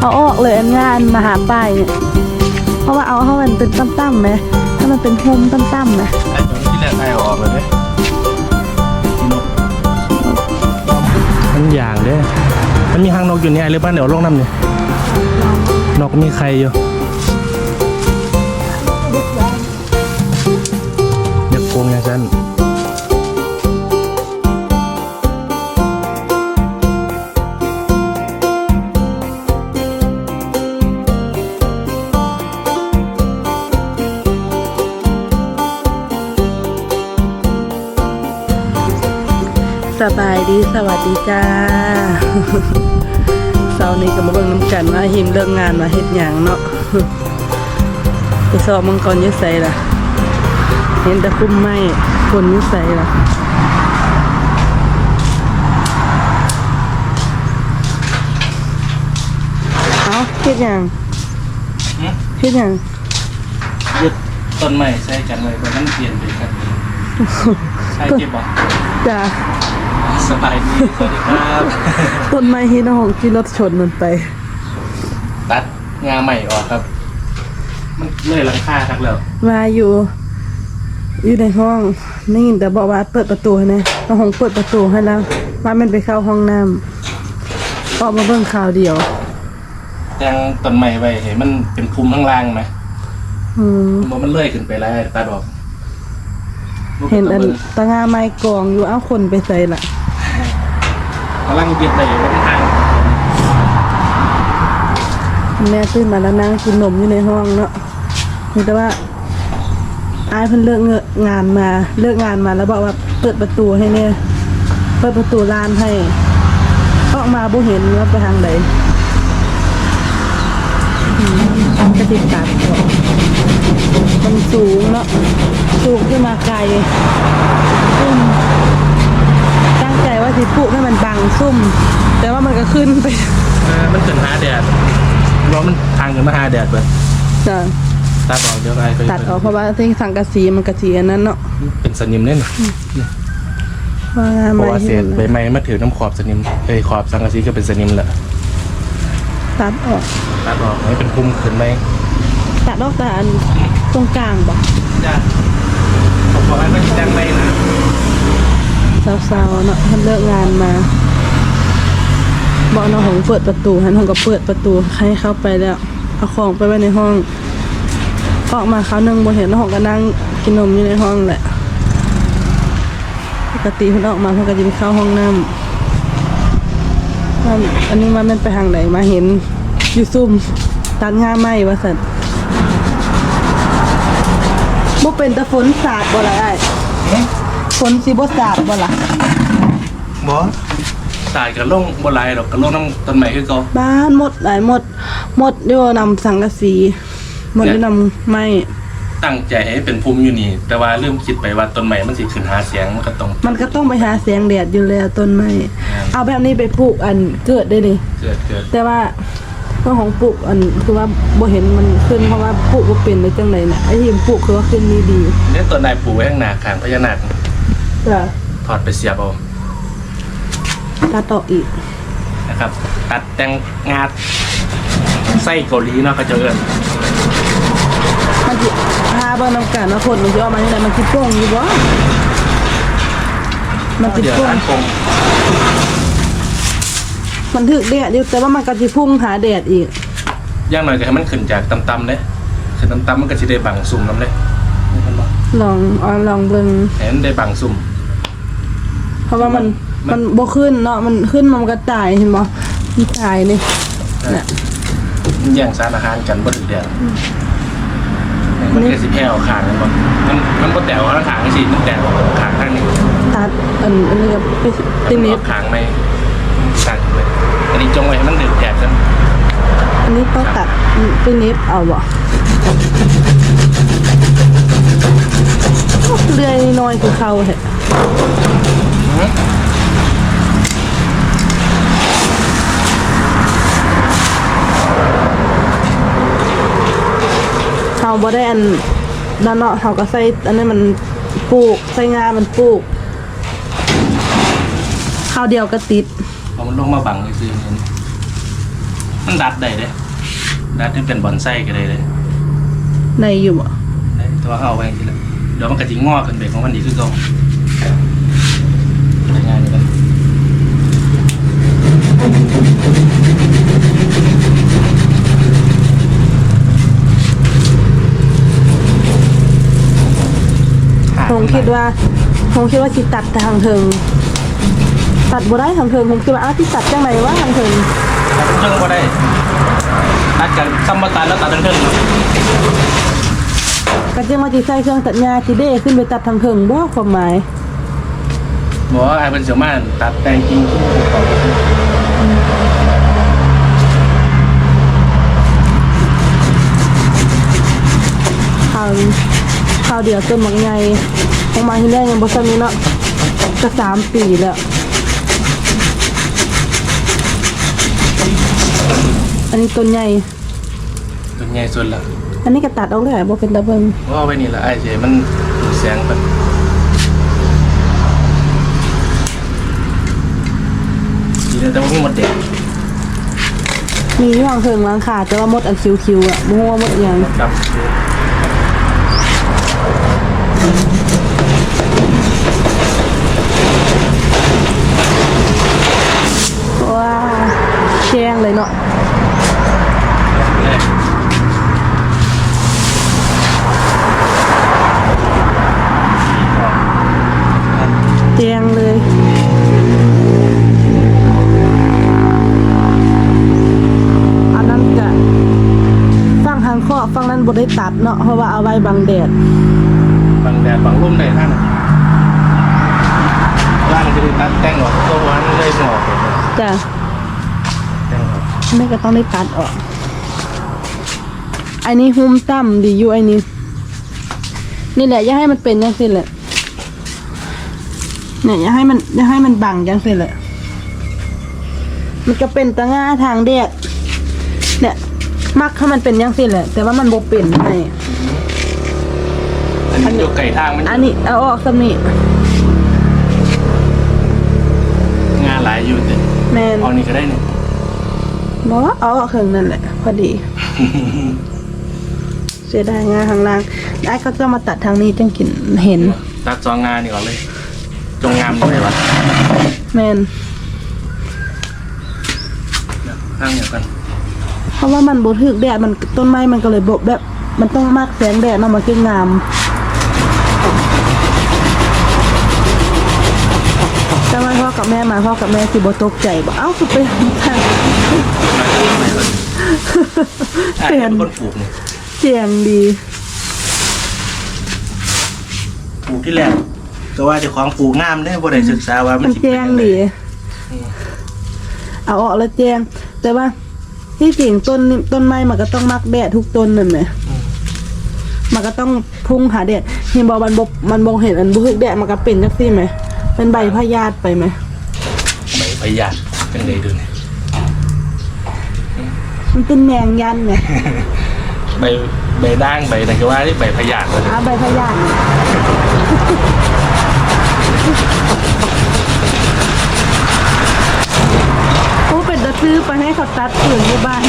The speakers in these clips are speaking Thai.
เอาออกเลยอันงานมาหาป้ายเนี่ยเพราะว่าเอาให้มันเป็นตั้มๆไหมถ้ามันเป็นโฮมตั้มๆไหมไอ้ตรงที่แรกไอ้ออกเลยเนี่ยมันอย่างเด้มันมีหางนกอยู่เนี่ยหรือบ้านเดี๋ยวลงน้ำเนี่ยนกมีใครอยู่ ดีสวัสดีจ้าเสาร์นี้ก็มาเบิ่งน้ำกันว่าหิมเลิกงานมาเฮ็ดหยังเนาะไปสอบมังกรอยุ่ใส่ล่ะ เห็นแต่คุ้มไม้คนอยุ่ใส่ล่ะเอาเฮ็ดหยังเฮ็ดหยังยึดต้นไม้ใส่กันไว้บนนั้นเปลี่ยนไปครับใช่เก็บบ่ จ้าสบายดีสวัสดีครับต้นไม้ที่น้องที่รถชนมันไป ตัดงาใหม่ออกครับ มันเลื่อยหลังคาครับแล้วมาอยู่ อยู่ในห้องนี่แต่บอกว่าเปิดประตูให้นะน้องหงเปิดประตูให้แล้วว่ามันไปเข้าห้องน้ำออกมาเบิ่งข่าวเดียวแตงต้นไม้ไว้เห็นมันเป็นภูมิข้างล่างไหมอืมมันมันเลื่อยขึ้นไปแล้วตัดออก เห็นอันตะงาไม้กองอยู่เอาคนไปใส่ละกำลังเบียดไปอยู่ข้างทางแม่ตื่นมาแล้วนั่งกินนมอยู่ในห้องเนาะเห็นแต่ว่าอายเพิ่นเลิกเงอะงานมาเลิกงานมาแล้วบอกว่าเปิดประตูให้เนี่ยเปิดประตูลานให้ออกมาบ่เห็นว่าไปทางไหนอืมกระติกตัดออกมันสูงเนาะ สูงขึ้นมาไกลซุ่มตั้งใจว่าสิปลูกให้มันบังซุ่ม แต่ว่ามันก็ขึ้นไปเออมันขึ้นหาแดดร้อนมันทางขึ้นมาหาแดดไปจ้ะตัดออกเดี๋ยวไอ้ไปตัดออกเพราะว่าที่สังกะสีมันกะสีอันนั้นเนาะเป็นสนิมเนี่ยนะว่างานเพใหม่ราะว่าเศษใบที่มันไม้มาถือน้ำขอบสนิมเอ้ยขอบสังกะสีก็เป็นสนิมแหละตัดออกตัดออกให้เป็นภูมิขึ้นไหมตัดออกแต่อันตรงกลางบ่จ้าผม บอกให้มันจังไหมนะเศร้าๆเนาะมันเลิกงานมาบอกน้องหงเปิดประตูหันหงก็เปิดประตูให้เข้าไปแล้วเอาของไปไว้ในห้องออกมาเขาวหนึงบ่เห็นน้องหงก็นั่งกินนมอยู่ในห้องแหละปกติเพิ่นออกมาเพิ่นก็จะไปเข้าห้องน้ำว่าอันนี้ว่ามันไปทางไหนมาเห็นอยู่ซุ่มตัดง่าไหมว่าสัน บ่เป็นแต่ฝนสาดบ่ล่ะไอ้ฝนสิบ่สาดบ่ล่ะบอสายกับล่งบนลายดอกกับล่งน้ำต้นไม้คือเขาบ้านหมดหลายหมด หมดเดียวนำสังกะสีหมดเดียวนำไม้ตั้งใจให้เป็นภูมิอยู่นี่ แต่ว่าเริ่มคิดไปว่าต้นไม้มันสิขึ้นหาเสียงมันก็ต้องมันก็ต้องไปหาแสงแดดอยู่แล้วต้นไม้ครับเอาแบบนี้ไปปลูกอันเกิดได้เลยเกิดเกิดแต่ว่า เรื่องของปลูกอันคือว่าบ่เห็นมันขึ้นเพราะว่าปลูกบ่เป็นในจังไดน่ะไอ้ที่ปลูกคือว่าขึ้นนี่ดีเนี่ยต้นนายปลูกไว้ข้างหน้าขางพญานาคจ้ะถอดไปเสียบเอาตัดต่ออีกนะครับ ตัดแต่งงาไส้เกาหลีเนาะเขาจะเอิ้นมันสิพาเบิ่งนํกันว่าผลมันสิออกมาจังไดมันสิโป่งอยู่บ่มันสิเดี๋ยวโป่งร้านคง มันถึกแดดอยู่แต่ว่ามันก็สิพุ่งหาแดดอีกย่างหน่อยก็ให้มันขึ้นจากต่ำๆเลยขึ้นต่ำๆมันก็สิได้บังซุ่มน้ำเลยเห็นบ่ลองเอาลองเบิ่งเห็นได้บังซุ่มเพราะว่ามันมัมันนบ่ขึ้นเนาะมันขึ้นมันก็ตายเห็นบ่มันตายนี่เนี่ยมันแย่งสารอาหารกันบ่ถึงเดือนมันก็สิแผ่วขางกันบ่มันมันบ่แตวข้างขางสิมันแตวขางข้างนี้ตัดอันอันนี้ก็ไปตินิดขางไม่สั่งเลยอั นี้จงไว้ให้มันดึกแดดกันอันนี้ต้องตัดตินิดเอาบ่เลื่อยน้อยคือเขาแท้เขาบ่ได้อันด้านเนาะเขาก็ใส่อันนี้มันปลูกใส่งามันปลูกข้าวเดียวก็ติด เอามันลงมาบังซื่อๆนี่มันดัดได้เด้ดัดให้เป็นบอนไส้ก็ได้เลยในอยู่บ่ได้ตัวเอาไว้ทีละเดี๋ยวมันก็จะงอกขึ้นไปของมันดีขึ้นก็ง่ายๆเลยคงคิดว่าคงคิดว่าสิตัดทางเทิง ตัดบ่ได้ทางเทิงคงคิดว่าอ้าวที่ตัดจังไดวะทางเทิงตัดเครื่องก็ได้ตัดกันซ้ำมาตัดแล้วตัดทั้งเครื่องเนาะก็จังว่าสิใส่เครื่องตัดหญ้าสิเด้ขึ้นไปตัดทางเทิงบ่ความหมายบอกว่าไอ้เป็นเสี่ยวม่านตัดแต่งจริงคู่เขาข่าวข่าวเดียวต้นหมักใหญ่ออกมาที่แรกยังบ่ซันนี้เนาะก็สามปีแล้ว อันนี้ต้นใหญ่ตัวใหญ่สุดละอันนี้ก็ตัดเอาเลยบ่เป็นตะเบิงว่าเอาไว้นี่ละไอ้เจมันเสียงแบบดีนะแต่ว่ามีหมดเด็กมีที่วางเทิงล้างขาแต่ว่ามดอันคิวๆอะบ่ฮู้ว่ามดอิหยังครับว้าแจ้งเลยเนาะ นาะเพราะว่าเอาไว้บังแดดบางแดดบางร่มได้ท่านร่างจะได้ตัดแต่งออกตัววันเลยหงอกเลยจ้ะแต่งออกไม่ก็ต้องได้ตัดออกอันนี้หุ้มต่ำดีอยู่ไอ้นี้ นี่แหละอย่าให้มันเป็นจังซี่แหละเนี่ยอย่าให้มันอย่าให้มันบังจังซี่แหละมันก็เป็นตะง่าทางแดดเนี่ย มักให้มันเป็นจังซี่แหละ แต่ว่ามันบ่เป็นไงอันนี้อยู่ไก่ทางมันอันนี้เอาออกสำนี่งานหลายอยู่แต่แมนเอานี่ก็ได้เนี่ยบอเอาออกเครื่องนั่นแหละ พอดี เสียดายงาข้างล่างได้ก็จะมาตัดทางนี้จังกินเห็น ตัดซองงานนี่ก่อนเลย จงงามด้วยวะแมนข้างเดียวกัน เพราะว่ามันบดถึกแดดมันต้นไม้มันก็เลยบแบบ มันต้องมากแสงแดดเนาะมันคืองามแต่ว่าพ่อกับแม่มาพ่อกับแม่สิบ่ตกใจบ่เอ้าคือไปทางอะเปลี่ยนเป็นคนปลูกนี่เสียงดีปลูกที่แรกก็ว่าเจะของปลูกงามได้บ่ได้ศึกษาว่ามัมันนสิแจ้งเป็นดีจั่ใเอาออกแล้วแจ้งแต่ว่า ที่จริงต้นนี่ต้นไม้มันก็ต้องมักแดดทุกต้นนั่นไหมอืมมันก็ต้องพุ่งหาแดดเห็นบอกมันบมันบงเห็นอันบุกแดดมันก็เป็นจังซี่ไหมเป็นใบพยาธิไปไหมใบพยาธิจังไดดูนี่มันเป็นแมงยันไงใบใบด่างใบนั่นก็ว่าที่ใบพยาธิเลยอาใบพยาธิ โอ้เป็นตะซื้อไปให้เขาตัดผืนที่บ้าน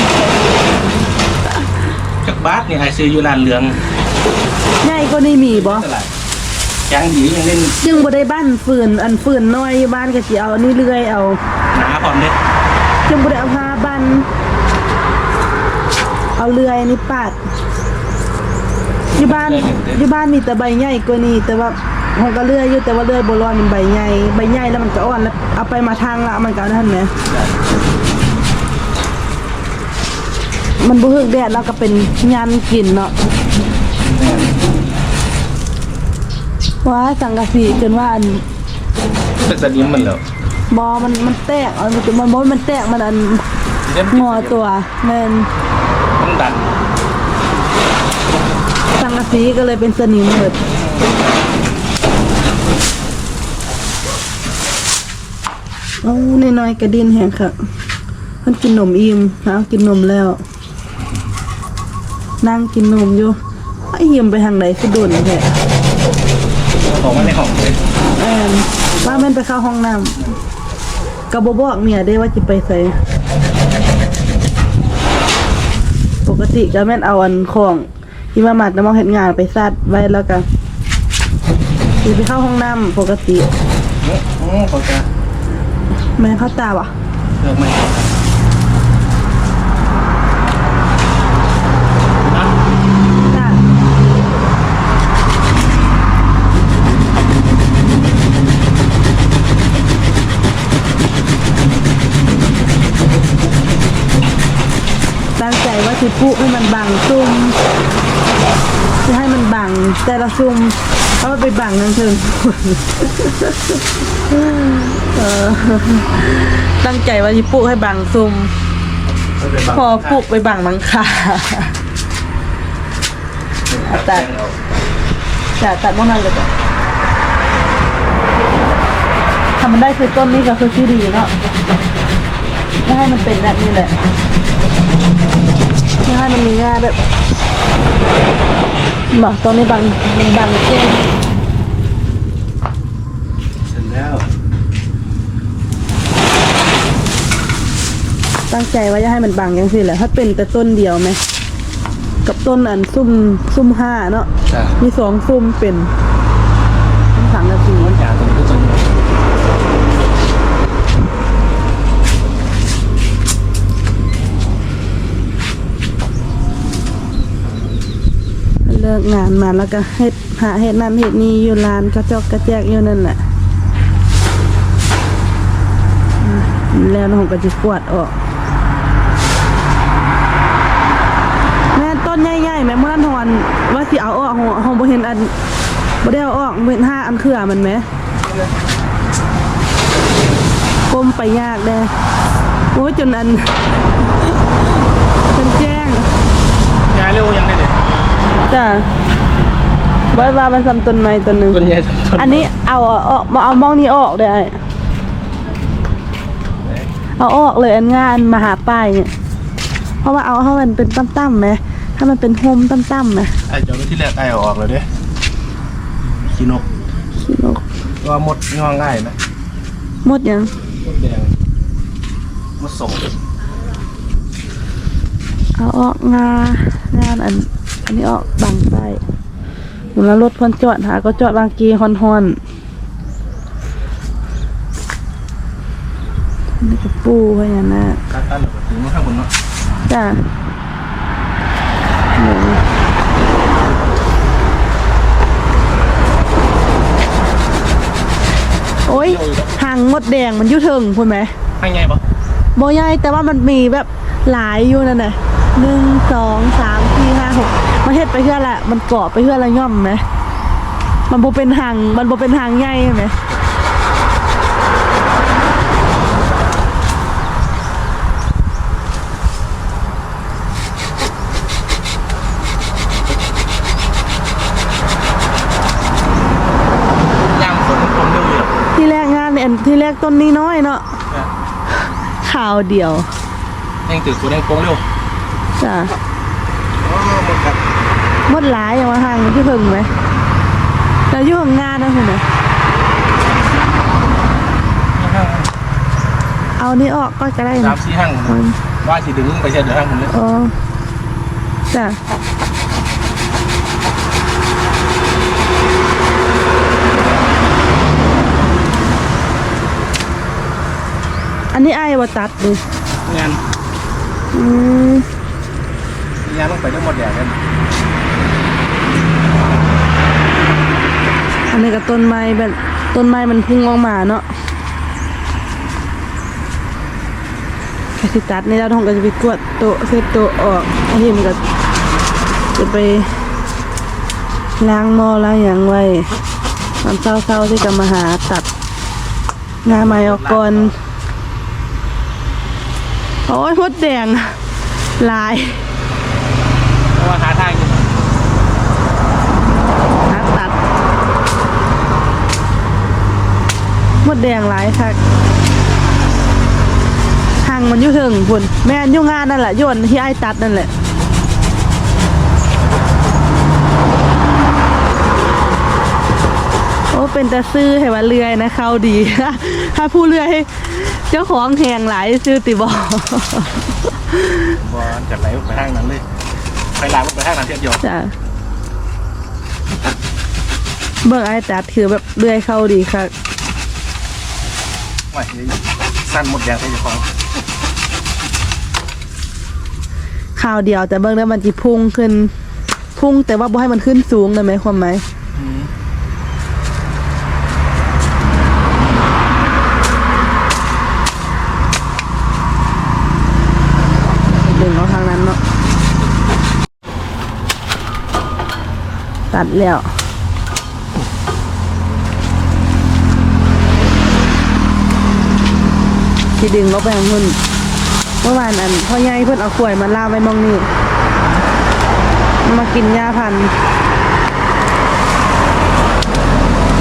จักบาทนี่ไอ้ซื้ออยู่ร้านเหลืองใหญ่ก็นี่มีบ่ตลาดแข็งดียังเล่นจึงบ่ได้บ้านฝืนอันฝืนน้อยอยู่บ้านก็สิเอาอันนี้เลื่อยเอาหนาพร้อมเด้จึงบ่ได้เอาผ้าบันเอาเลื่อยนี่ปาดที่บ้านที่บ้านมีแต่ใบใหญ่กว่านี้แต่ว่า มันก็เลื่อยอยู่แต่ว่าเลื่อยโบราณมันใบใหญ่ใบใหญ่แล้วมันก็อ่อนแล้วเอาไปมาทางละมันก็นั่นแหมมันบ่ฮึกแดดแล้วก็เป็นยันกินเนาะว้ายสังกะสีจนว่าอันเป็นสนิมมันแล้วบอมันมันแตกเอามันมันบ่มันแตกมันอันเล่นงอตัวแม่นมันดันสังกะสีก็เลยเป็นสนิมหมด โอ้น้อยๆกระดินแหงค่ะมันกินนมอิ่มนะกินนมแล้ว นั่งกินนมอยู่ไอ้เหียมไปทางไหนคือโดนแท้ของมันในห้องเลยแอนว่ามันไปเข้าห้องน้ำกระบบอกเมียได้ว่าจะไปใส่กติก็แม่นเอาอันของที่มามัดน้ำมันเห็ดงานไปซัดไว้แล้วก็สิไปเข้าห้องน้ำปกติอืมอืมเขาจะแม่เข้าตาวะเลือกไม่ได้นะจ้าตั้งใจว่าสิปุให้มันบังซุ่มจะให้มันบังแต่ละซุ่ม เพราะมันไปบังนั่นเถิงเออตั้งใจว่าสิปุให้บังซุ่มไม่เป็นไรพอปลุกไปบังมังคาตัดจะตัดม่วงนั่นเลยจ้ะทำมันได้คือต้นนี้ก็คือที่ดีเนาะไม่ให้มันเป็นแบบนี้แหละไม่ให้มันมีง่าแบบ บอกตอนนี้บางมันบางเช่นเสร็จแล้ว ตั้งใจว่าจะให้มันบางยังสิแหละถ้าเป็นแต่ต้นเดียวไหม กับต้นอันซุ่มซุ่มห้าเนาะจ้ะมีสองซุ่มเป็นสามนาที มันยาวตรงนี้ก็จะ เลิกงานมาแล้วก็เฮ็ดหาเฮ็ดนั่นเฮ็ดนี่อยู่ร้านกระจอกกระแจกอยู่นั่นแหละแล้วน้องก็จะกวาดออกแม่ต้นใหญ่ๆแม่เมื่อนั้นหอนว่าสิเอาออกหอหอบ่เห็นอันบ่ได้เอาออกเห็นห้าอันเครือมันไหมก้มไปยากแด้โอ้ยจนอันจนแจ้งยายเร็วยังได้เลย จ้ะบอยว่ามันซ้ำต้นไม้ต้นหนึ่งต้นใหญ่ต้นต้นอันนี้เอาออกมาเอามองนี้ออกได้เอาออกเลยอันงานมาหาป้ายเนี่ย เพราะว่าเอาให้มันเป็นตั้มๆไหมถ้ามันเป็นโฮมตั้มๆไหมไอ้เจ้าที่แรกไอ้เอาออกเลยเด้ขี้นกขี้นกว่าหมดงอง่ายไหมหมดยังหมดแดงหมดส่งเอาออกงางานอันอั นนี้ออกบังไปแล้วรถคนจอดหาก็จอดบางกีฮอนฮอนๆนี่ก็ปูพญานาคการตั้นหรือถึงข้างบนเนาะจ้ะหมูโอ้ยหางมดแดงมันอยุ่เทิงพูดไหมข้างใหญ่ปะโบใหญ่แต่ว่ามันมีแบบหลายอยู่นั่นน่ะหนึ่งสองสามสี่ห้าหก มันเฮ็ดไปเพื่อละมันเกาะไปเพื่อละย่อมไหมมันโบเป็นหางมันโบเป็นหางใหญ่ใช่ไหมย่างฝนคนเร็วอยู่หรอกที่แรกงานเนี่ยที่แรกต้นนี้น้อยเนาะเนี่ยข่าวเดียวยังตื่นฝนยังโค้งเร็วจ้ะอ๋อหมดกัน มดหลายอย่างว่าห่างมันที่เพิ่งไหมแล้วอยุ่งงานนะคุณไหมเอานี่ออกก็จะได้สานะมสี่ห้างว่าสิดึงไปเช่เดี๋ยวห้างผมเลยอ๋อจ้ะอันนี้ไอ้ายว่าตัดดิงานอืมงานต้องไปด้วยหมดแดงกัน อันนี้ก็ต้นไม้แบบต้นไม้มันพุ่งออกมาเนาะแค่สิตัดนี่แล้วท้องก็จะไปกวาดโต๊ะเซตโต๊ะออกอันนี้มันก็จะไปล้างหม้อล้างอย่างไว้ตอนเช้าๆที่จะมาหาตัดงาไม้ออกก่อนโอ้ยมดแดงลาย เพราะว่าหาทางอยู่ หาตัดม ดแดงหลายค่ะหางมันอยู่ถึงพุ่นแม่นอยู่งานนั่นแหละโยนที่ไอ้ายตัดนั่นแหละโอ้เป็นแต่ซื้อให้ว่าเลื่อยนะเขาดี ถ้าผู้เลื่อยเจ้าของแหงหลายซื้อติบอกบอลจากไหนไปทางนั้นเลยไปล้างมันไปทางนั้นเทียบเดียวจ้ะเบิ่งไอ้ตัดคือแบบเลื่อยเข้าดีค่ะ ว่าสั้นหมดแดงใส่เจ้าของข่าวเดียวแต่เบิ่งแล้วมันจะพุ่งขึ้น พุ่งแต่ว่าบ่ให้มันขึ้นสูงนะไหมความหมายดึงเอาทางนั้นเนาะตัดแล้ว ที่ดึงเอาไปทางหุ่นเมื่อวานอันพ่อใหญ่เพิ่นเอาขวายมาล่ามไว้หมองนี่มันมากินหญ้าพันธุ์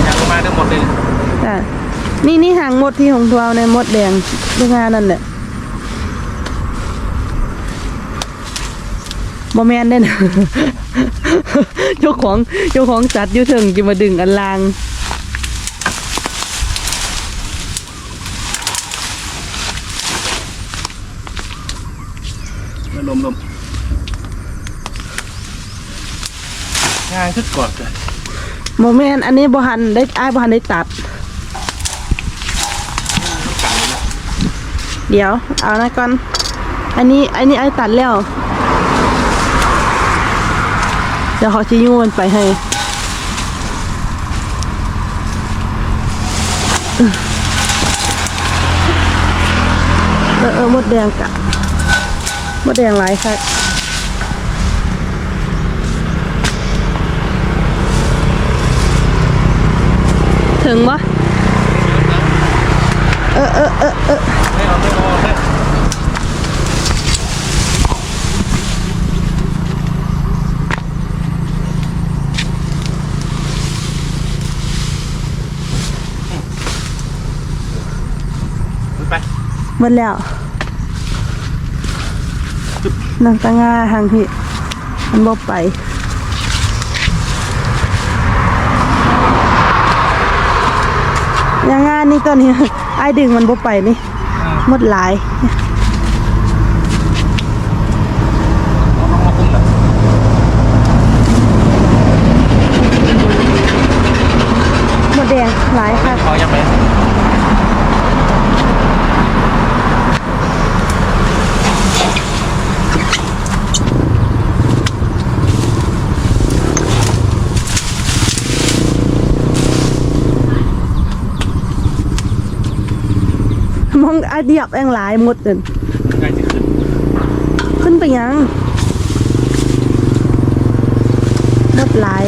ยังมาทั้งหมดเลยจ้ะนี่นี่หางมดที่ของทัวในมดแดงลูกงานนั่นแหละบ่แม่นเด้นะเจ้าของเจ้าของจัดอยู่เถิงจะมาดึงอันลาง ลมลมงานขึ้นก่อนเลยโมแมนอันนี้บ่หันได้อ้ายบ่หันได้ตัด เดี๋ยว เอานะก่อน อันนี้อันนี้ไอ้ตัดแล้ว เดี๋ยวเขาจะยูมันไปให้เออเออมดแดงกะ มดแดงหลายค่ะถึงปะเออเออเออเออไปหมดแล้ว นางตะงาทางที่มันบ่ไปยังงานนี่ตอนนี้ไอ้ายดึงมันบ่ไปนี่หมดหลาย เอาลงมาคุ้มหน่อย หมดแดงหลายค่ะ เขายังไง มอง ไอ้เดียบแองหลายหมดเลยใกล้จะขึ้นขึ้นไปยังหมดหลาย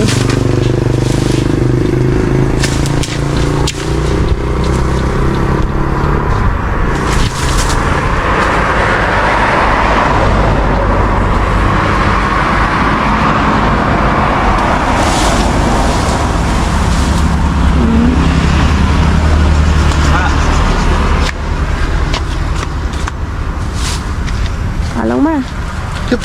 อะลงมาจึ๊บ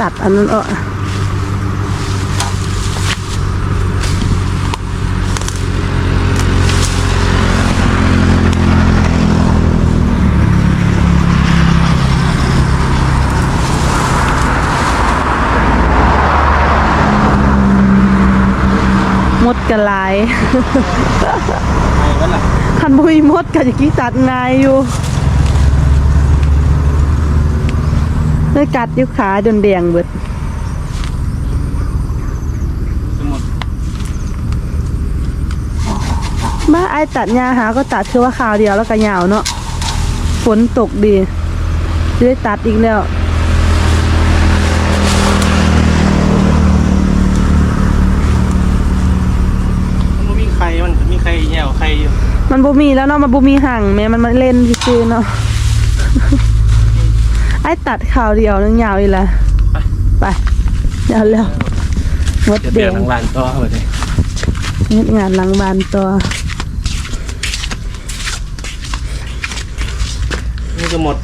ตัดอันนั้นออก กระลายไปวันละคันบุยมดกับกี้ตัดง่ายอยู่เลยกัดอยุขาจนแดงเบิดสมุดมาไอายตัดหญ้าหาก็ตัดคือว่าคราวเดียวแล้วก็ยาวเนาะฝนตกดีจะได้ตัดอีกแล้ว มันบ่มีใคร มันมีใครแย่วใครอยู่มันบ่มีแล้วเนาะมันบ่มีห่างแม้มันมาเล่นซื่อๆเนาะไอายตัดข่าวเดียวนึงยาวอีกแล้วไปยาวแล้วหมดจะเดีเปลี่ยยนวทางลานต่อเลยเฮ็ดงานหลังบ้านตัวนี่ก็หมด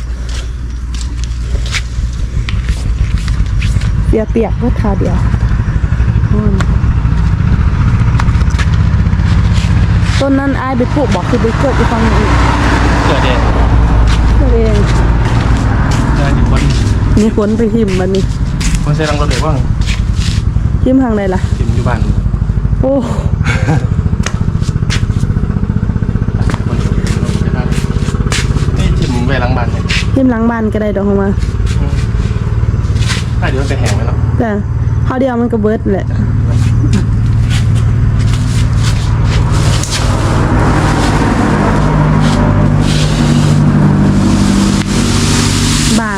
เปียกเปียกๆเพื่อข่าวเดียวอืม ต้นนั้นอายไปปลูกบอกคือไปเกิดที่ฟังอีกเกิดเองตัวเองเกิดที่คนมีฝนไปหิมมันนี่คนใช้รังรถเลยว่างหิมทางใดล่ะทิมอยู่บ้าน โอ้นี่ทิมไปหลังบ้านเนี่ยหิมหลังบ้านก็ได้ดอกของมาถ้าเดี๋ยวจะแห้งไหมเนาะแต่เขาเดียวมันก็เบิดแหละ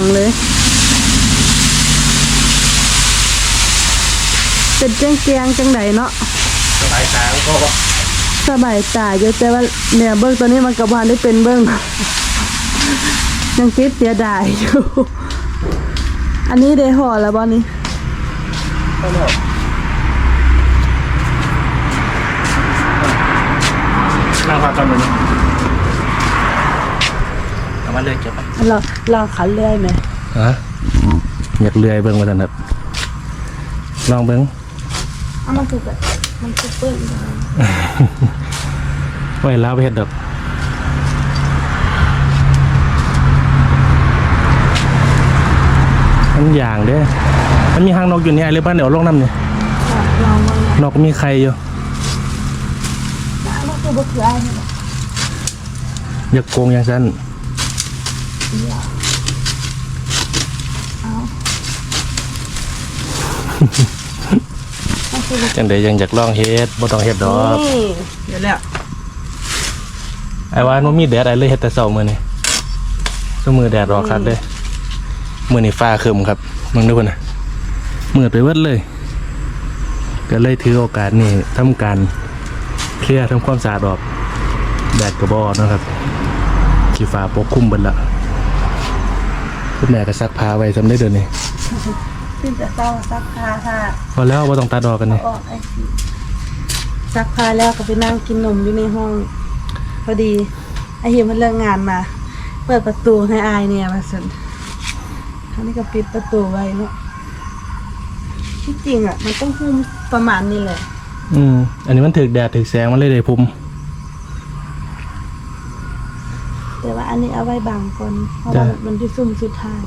บางเลย เป็นแจ้งแจงๆจังไดเนาะสบายตาก็บอกสบายตาเยอะแต่ว่าเนี่ยเบิ้งตัวนี้มันกับบานได้เป็นเบิ้งยังคิดเสียดายอยู่ อันนี้ได้ห่อแล้วบอนี่ไม่เนาะนั่งพักกันเลย นะเอามาเลยเก็บไปเราเราขันเลื่อยไหมฮะอยากเลื่อยเบิ้งมาสันครับ ลองเบิ้งเอามันคือแบบมันคือเปิ้ลไว้แล้วไปเห็ดดอกมันอย่างเด้อมันมีหางนกอยู่เนี่ยหรือบ้านเดี๋ยวลงน้ำเนี่ยลองมันนกมีใครอยู่มันคือบะเขืออะไรเนี่ย อย่าโกงอย่างฉันมันคือบะ จังใดยังอยากลองเฮ็ดบ่ต้องเฮ็ดดอกนี่เดี๋ยวแล้วไอ้ว่ามันมีแดดไอ้เลยเฮ็ดแต่เช้ามื้อนี้ซุมือแดดรอคักเด้อมื้อนี้ฟ้าครึ้มครับมึงดูพุ่นน่ะมืดไปเบิดเลย ก็เลยถือโอกาสนี้ทำการเคลียร์ทำความสะอาดออกแดดก็บ่ออกนะครับขี้ฟ้าปกคลุมเบิดละ คุณแม่ก็ซักผ้าไว้ซำได้เดี๋ยวนี้ขึ้นแต่เศร้าซักผ้าค่ะพอแล้วบ่ต้องตัดออกกันนี่ออกไอ้สิซักผ้าแล้วก็ไปนั่งกินนมอยู่ในห้อง พอดีไอเฮียมันเลิกงานมา เปิดประตูให้อายเนี่ยมาสนคราวนี้ก็ปิดประตูไว้เนาะที่จริงอะ มันต้องหุ้มประมาณนี้เลย อืม อันนี้มันถึกแดดถึกแสงมันเลยได้ภูมิ แต่ว่าอันนี้เอาไว้บังก่อนเพราะว่ามันที่ซุ่มสุดท้าย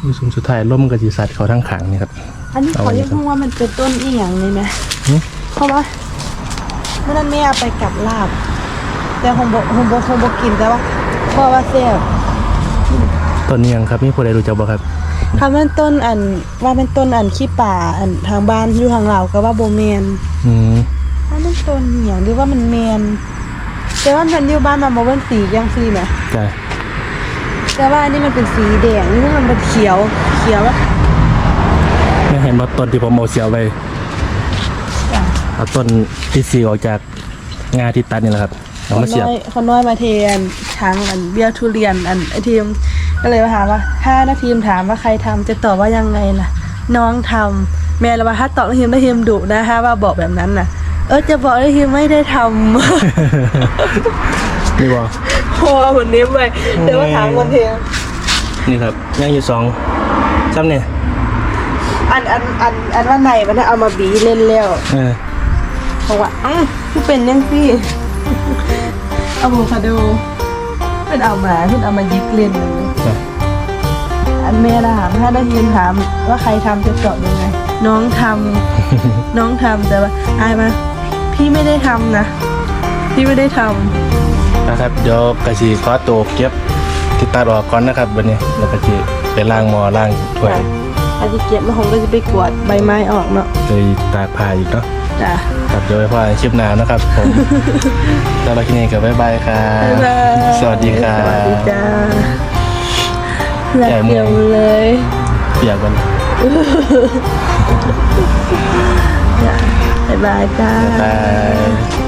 อยู่สูงสุดท้ายลมก็สิสัดเข้าทั้งขางนี่ครับ อันนี้เอาขไว้อยังรู้ว่ามันเป็นต้นอีหยังเลยไหมหึ เพราะว่าเมื่อนั้นแม่เอาไปกับลาบ แต่คงบอกคงบอกคงบอกกินแต่ว่าเพราะว่าเสียบต้นนี้ยังครับมีผู้ใดรู้จักบ่ครับคำว่าต้นอันว่าเป็นต้นอันขี้ป่าอันทางบ้านอยู่ทางเราก็ว่าโบเมนอืมว่ามันต้นเหี่ยงหรือว่ามันเมน แต่ว่ามันอยู่บ้านมันบ่เป็นสีอย่างสีไหมจ้ะแต่ว่าอันนี้มันเป็นสีแดงนี่มันเป็นเขียว เขียวอะไม่เห็นว่าต้นที่ผมเอาเสียไว้เอาต้นที่สีออกจากงาที่ตัดนี่แหละครับเอามาเสียบน้อยเขาน้อยมาเทียนทางอันเบี้ยทุเรียนอันไอทีมก็เลยมาถามว่า ถ้านาทีมถามว่าใครทำจะตอบว่ายังไงล่ะ น้องทำแม่ละว่าถ้าตอบนาทีมนาทีมดุนะคะว่าบอกแบบนั้นน่ะ เออจะบอกนาทีมไม่ได้ทำนี่บ่พอคนนี้ไปแต่ว่าถามคนเทียมนี่ครับยังอยู่สองซ้ำเนี่ยอันอันอันอันว่าไหนมันเอามาบีเล่นแล้วเออเพราะว่าอ้าวคือเป็นยังพี่อะโวคาโดเพิ่นเอามาเพิ่นเอามายิกเล่นเลยจ้ะอันแม่ถามถ้าได้ยินถามว่าใครทำจะตอบยังไงน้องทำ น้องทำแต่ว่าอายมา พี่ไม่ได้ทำนะ พี่ไม่ได้ทำนะครับเดี๋ยวกะสิขอตัวเก็บที่ตัดออกก่อนนะครับวันนี้แล้วก็สิไปล้างหม้อล้างถ้วยอาจจะเก็บแล้วผมก็จะไปกวาดใบไม้ออกเนาะเลยตากผ้าอีกเนาะจ้ะครับเดี๋ยวไว้พอกันคลิปหน้านะครับผมสำหรับคลิปนี้ก็บ๊ายบายครับบ๊ายบายสวัสดีครัสวัสดีบ จ้ารักใหญ่เมืเดีองยวเลยเปียกกัน จ้ะ บ๊าย